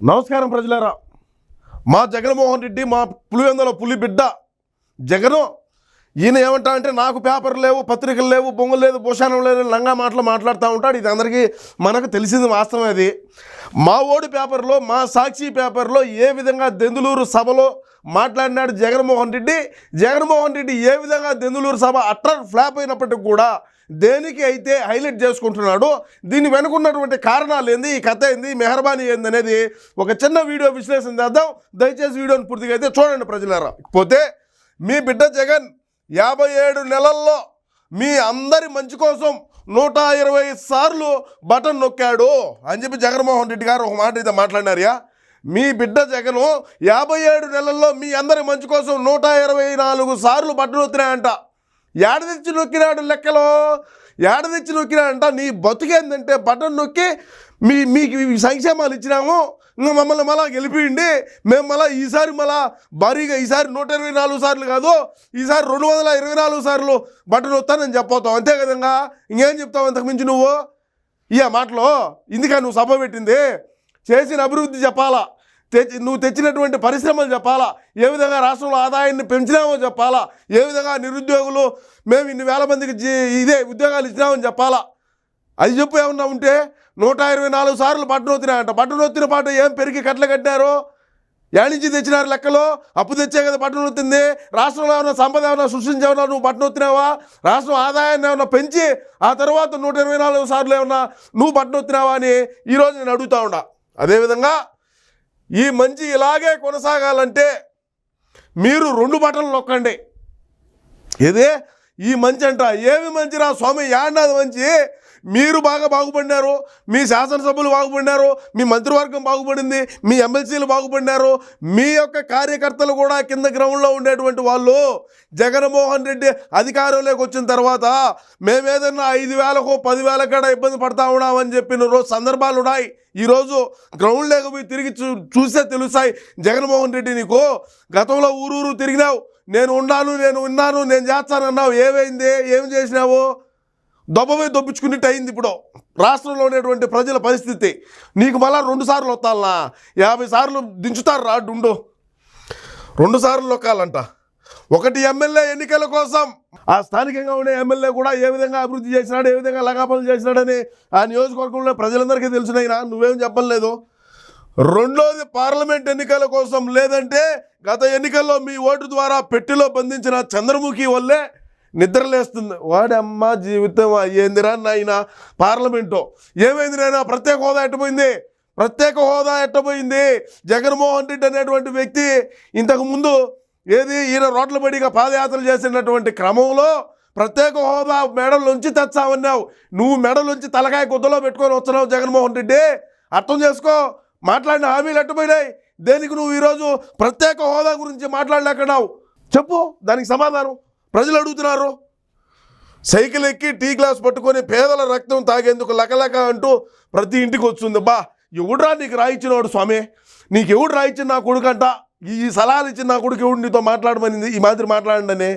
నమస్కారం ప్రజలారా. మా జగన్మోహన్ రెడ్డి మా పులివెందుల పులి బిడ్డ జగను ఈయన ఏమంటా అంటే నాకు పేపర్ లేవు పత్రికలు లేవు బొంగులు లేదు భూషణం లేదు లంగా మాటలు మాట్లాడుతూ ఉంటాడు. ఇది అందరికీ మనకు తెలిసింది వాస్తవం అది. మా ఓడి పేపర్లో మా సాక్షి పేపర్లో ఏ విధంగా దెందులూరు సభలో మాట్లాడినాడు జగన్మోహన్ రెడ్డి. జగన్మోహన్ రెడ్డి ఏ విధంగా దెందులూరు సభ అట్టర్ ఫ్లాప్ అయినప్పటికీ కూడా దేనికి అయితే హైలైట్ చేసుకుంటున్నాడు దీని వెనుకున్నటువంటి కారణాలు ఏంది ఈ కథ ఏంది మెహర్బానీ ఏంది అనేది ఒక చిన్న వీడియో విశ్లేషణ చేద్దాం. దయచేసి వీడియోని పూర్తిగా అయితే చూడండి ప్రజలారా. పోతే మీ బిడ్డ జగన్ యాభై ఏడు నెలల్లో మీ అందరి మంచి కోసం నూట ఇరవై సార్లు బటన్ నొక్కాడు అని చెప్పి జగన్మోహన్ రెడ్డి గారు ఒక మాట అయితే మాట్లాడినారియా మీ బిడ్డ జగను యాభై ఏడు నెలల్లో మీ అందరి మంచి కోసం నూట ఇరవై నాలుగు సార్లు బట్టలు నొక్కినాయంట ఏడ తెచ్చి నొక్కినాడు లెక్కలో? ఏడ తెచ్చి నొక్కినాడంట? నీ బతుకేందంటే బటన్ నొక్కి మీ మీకు సంక్షేమాలు ఇచ్చినాము. ఇంకా మమ్మల్ని మళ్ళా గెలిపియండి మేము మళ్ళీ ఈసారి మళ్ళా భారీగా ఈసారి నూట ఇరవై నాలుగు సార్లు కాదు ఈసారి రెండు వందల ఇరవై నాలుగు సార్లు బటన్ వస్తానని చెప్పవుతావు అంతే కదంగా? ఇంకేం చెప్తావు అంతకు మించి నువ్వు? ఇయ మాటలో ఇందుక నువ్వు సభ పెట్టింది. చేసిన అభివృద్ధి చెప్పాలా? తెచ్చి నువ్వు తెచ్చినటువంటి పరిశ్రమలు చెప్పాలా? ఏ విధంగా రాష్ట్రంలో ఆదాయాన్ని పెంచినామో చెప్పాలా? ఏ విధంగా నిరుద్యోగులు మేము ఇన్ని వేల మందికి జీ- ఇదే ఉద్యోగాలు ఇచ్చినామని చెప్పాలా? అది చెప్పు ఏమన్నా ఉంటే నూట ఇరవై నాలుగు సార్లు బట్టను వచ్చినాయంట బట్టలు వచ్చిన పాట ఏం పెరిగి కట్టలు కట్టారు నుంచి తెచ్చినారు లెక్కలో? అప్పు తెచ్చే కదా బట్టను వచ్చింది రాష్ట్రంలో ఏమైనా సంపద ఏమైనా సృష్టించేవన్నా నువ్వు బట్టను వచ్చినావా రాష్ట్రం ఆదాయాన్ని ఏమైనా పెంచి ఆ తర్వాత నూట ఇరవై నాలుగు సార్లు ఏమన్నా నువ్వు పట్టునొత్తినావా వచ్చినావా అని ఈరోజు నేను అడుగుతా ఉన్నా. అదేవిధంగా ఈ మంచి ఇలాగే కొనసాగాలంటే మీరు రెండు బట్టలు నొక్కండి. ఏదే? ఈ మంచి అంట. ఏమి మంచిరా స్వామి? యాండాది మంచి మీరు బాగా బాగుపడినారు మీ శాసనసభ్యులు బాగుపడినారు మీ మంత్రివర్గం బాగుపడింది మీ ఎమ్మెల్సీలు బాగుపడినారు మీ యొక్క కార్యకర్తలు కూడా కింద గ్రౌండ్లో ఉండేటువంటి వాళ్ళు జగన్మోహన్ రెడ్డి అధికారంలోకి వచ్చిన తర్వాత మేమేదన్నా ఐదు వేలకు పదివేల కాడ ఇబ్బంది పడతా ఉన్నామని చెప్పిన రోజు సందర్భాలు ఉన్నాయి. ఈరోజు గ్రౌండ్ లేకపోయి తిరిగి చూ చూస్తే తెలుస్తాయి జగన్మోహన్ రెడ్డి నీకు గతంలో ఊరూరు తిరిగినావు. నేను ఉన్నాను నేను ఉన్నాను నేను చేస్తానన్నావు. ఏమైంది? ఏం చేసినావు? దొబ్బపోయి దొబ్బించుకున్నట్టు అయింది ఇప్పుడు. రాష్ట్రంలో ఉండేటువంటి ప్రజల పరిస్థితి. నీకు మళ్ళా రెండు సార్లు వస్తాలనా యాభై సార్లు దించుతారు రాడ్డుండు రెండు సార్లు లొక్కాలంట ఒకటి ఎమ్మెల్యే ఎన్నికల కోసం ఆ స్థానికంగా ఉండే ఎమ్మెల్యే కూడా ఏ విధంగా అభివృద్ధి చేసినాడు ఏ విధంగా లగాపనులు చేసినాడని ఆ నియోజకవర్గంలో ప్రజలందరికీ తెలిసినైనా నువ్వేం చెప్పలేదు రెండోది పార్లమెంట్ ఎన్నికల కోసం లేదంటే గత ఎన్నికల్లో మీ ఓటు ద్వారా పెట్టెలో బంధించిన చంద్రముఖి వల్లే నిద్రలేస్తుంది. వాడమ్మ జీవితం అయ్యేందిరా నాయన? పార్లమెంటు. ఏమైంది నాయన? ప్రత్యేక హోదా ఎట్టపోయింది ప్రత్యేక హోదా ఎట్టపోయింది జగన్మోహన్ రెడ్డి అనేటువంటి వ్యక్తి ఇంతకుముందు ఏది ఈయన రోడ్ల బడిగా పాదయాత్రలు చేసినటువంటి క్రమంలో ప్రత్యేక హోదా మెడలోంచి తెచ్చావన్నావు. నువ్వు మెడలోంచి తలకాయ గుద్దలో పెట్టుకొని వచ్చినావు జగన్మోహన్ రెడ్డి. అర్థం చేసుకో. మాట్లాడిన హామీలు ఎట్టపోయినాయి దేనికి నువ్వు ఈరోజు ప్రత్యేక హోదా గురించి మాట్లాడలేకున్నావు చెప్పు. దానికి సమాధానం. ప్రజలు అడుగుతున్నారు. సైకిల్ ఎక్కి టీ గ్లాస్ పట్టుకొని పేదల రక్తం తాగేందుకు లకలక అంటూ ప్రతి ఇంటికి వస్తుంది. బా ఎవడురా నీకు రాయించినవాడు స్వామి? నీకు ఎవడు రాయించిన నా కొడుకంట? ఈ ఈ సలహాలు ఇచ్చిన నా కొడుకు ఎవడు? నీతో మాట్లాడమనింది? ఈ మాదిరి మాట్లాడండి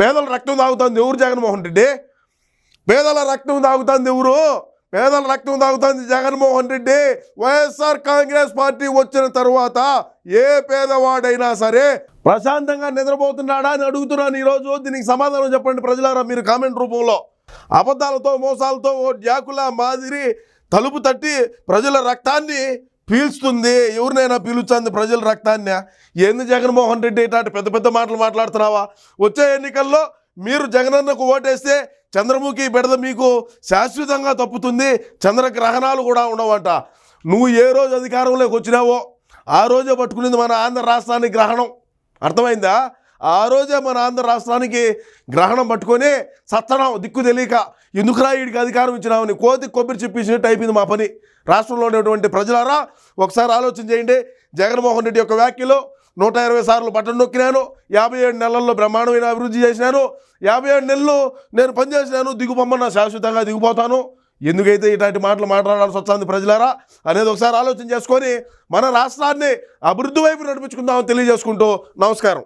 పేదల రక్తం తాగుతుంది ఎవరు జగన్మోహన్ రెడ్డి? పేదల రక్తం తాగుతుంది ఎవరు? పేదల రక్తం తాగుతుంది Jaganmohan Reddy. YSR Congress party వచ్చిన తర్వాత ఏ పేదవాడైనా సరే ప్రశాంతంగా నిద్రపోతున్నాడా అని అడుగుతున్నాను ఈరోజు. దీనికి సమాధానం చెప్పండి ప్రజలారా మీరు కామెంట్ రూపంలో. అబద్ధాలతో మోసాలతో ఓ జాకుల మాదిరి తలుపు తట్టి ప్రజల రక్తాన్ని పీల్చుతుంది. ఎవరినైనా పీలుస్తుంది ప్రజల రక్తాన్ని? ఏంది జగన్మోహన్ రెడ్డి ఇట్లాంటి పెద్ద పెద్ద మాటలు మాట్లాడుతున్నావా? వచ్చే ఎన్నికల్లో మీరు జగనన్నకు ఓటేస్తే చంద్రముఖి బిడద మీకు శాశ్వతంగా తప్పుతుంది చంద్రగ్రహణాలు కూడా ఉండవంట. నువ్వు ఏ రోజు అధికారంలోకి వచ్చినావో ఆ రోజే పట్టుకునేది మన ఆంధ్ర రాష్ట్రానికి గ్రహణం. అర్థమైందా? ఆ రోజే మన ఆంధ్ర రాష్ట్రానికి గ్రహణం పట్టుకొని సత్తనం దిక్కు తెలియక ఎందుకురా వీడికి అధికారం ఇచ్చినామని కోతి కొబ్బరి చెప్పేసినట్టు అయిపోయింది మా పని. రాష్ట్రంలో ఉన్నటువంటి ప్రజలారా ఒకసారి ఆలోచన చేయండి. జగన్మోహన్ రెడ్డి యొక్క వ్యాఖ్యలు నూట ఇరవై సార్లు బట్టలు నొక్కినాను యాభై ఏడు నెలల్లో బ్రహ్మాండమైన అభివృద్ధి చేసినాను యాభై ఏడు నెలలు నేను పనిచేసినాను దిగుపమ్మన్న శాశ్వతంగా దిగిపోతాను. ఎందుకైతే ఇలాంటి మాటలు మాట్లాడాల్సి వస్తుంది ప్రజలారా? అనేది ఒకసారి ఆలోచన చేసుకొని మన రాష్ట్రాన్ని అభివృద్ధి వైపు నడిపించుకుందామని తెలియజేసుకుంటూ నమస్కారం.